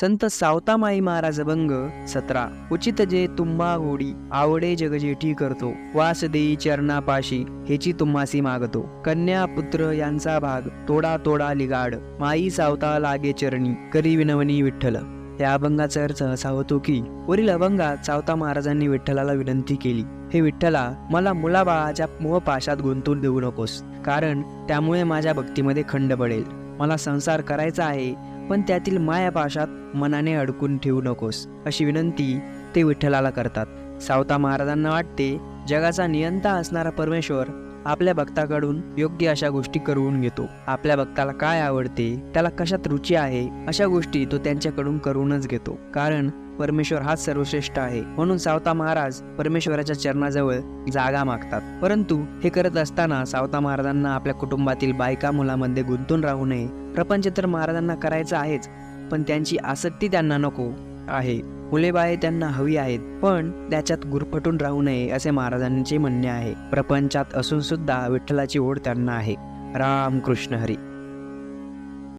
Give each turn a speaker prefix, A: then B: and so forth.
A: संत सावतामाई महाराज भंग सतरा. उचित जे तुम्हा होडी आवडे जगजेठी करतो. वास देई चरणापाशी हेची तुम्हासी मागतो. कन्या पुत्र यांचा भाग तोडा तोडा लिगाड. माई सावता लागे चरणी करी विनवणी विठ्ठल. या अभंगाचा अर्थ असा होतो की वरील अभंगात सावता महाराजांनी विठ्ठलाला विनंती केली. हे विठ्ठला मला मुलाबाळाच्या मोहपाशात गुंतून देऊ नकोस. कारण त्यामुळे माझ्या भक्तीमध्ये खंड पडेल. मला संसार करायचा आहे पण त्यातील मायापाशात मनाने अडकून ठेवू नकोस अशी विनंती ते विठ्ठलाला करतात. सावता महाराजांना वाटते जगाचा नियंता असणारा परमेश्वर आपल्या भक्ताकडून योग्य अशा गोष्टी करून घेतो. आपल्या भक्ताला काय आवडते त्याला कशात रुची आहे अशा गोष्टी तो त्यांच्याकडून करूनच घेतो. कारण परमेश्वर हाच सर्वश्रेष्ठ आहे. म्हणून सावता महाराज परमेश्वराच्या चरणाजवळ जागा मागतात. परंतु हे करत असताना सावता महाराजांना आपल्या कुटुंबातील बायका मुलामध्ये गुंतून राहू नये. प्रपंच तर महाराजांना करायचं आहेच पण त्यांची आसक्ती त्यांना नको. आहे. मुले बाळे त्यांना हवी आहेत पण त्याच्यात गुरफटून राहू नये असे महाराजांचे म्हणणे आहे. प्रपंचात असून सुद्धा विठ्ठलाची ओढ त्यांना आहे. राम कृष्ण हरी.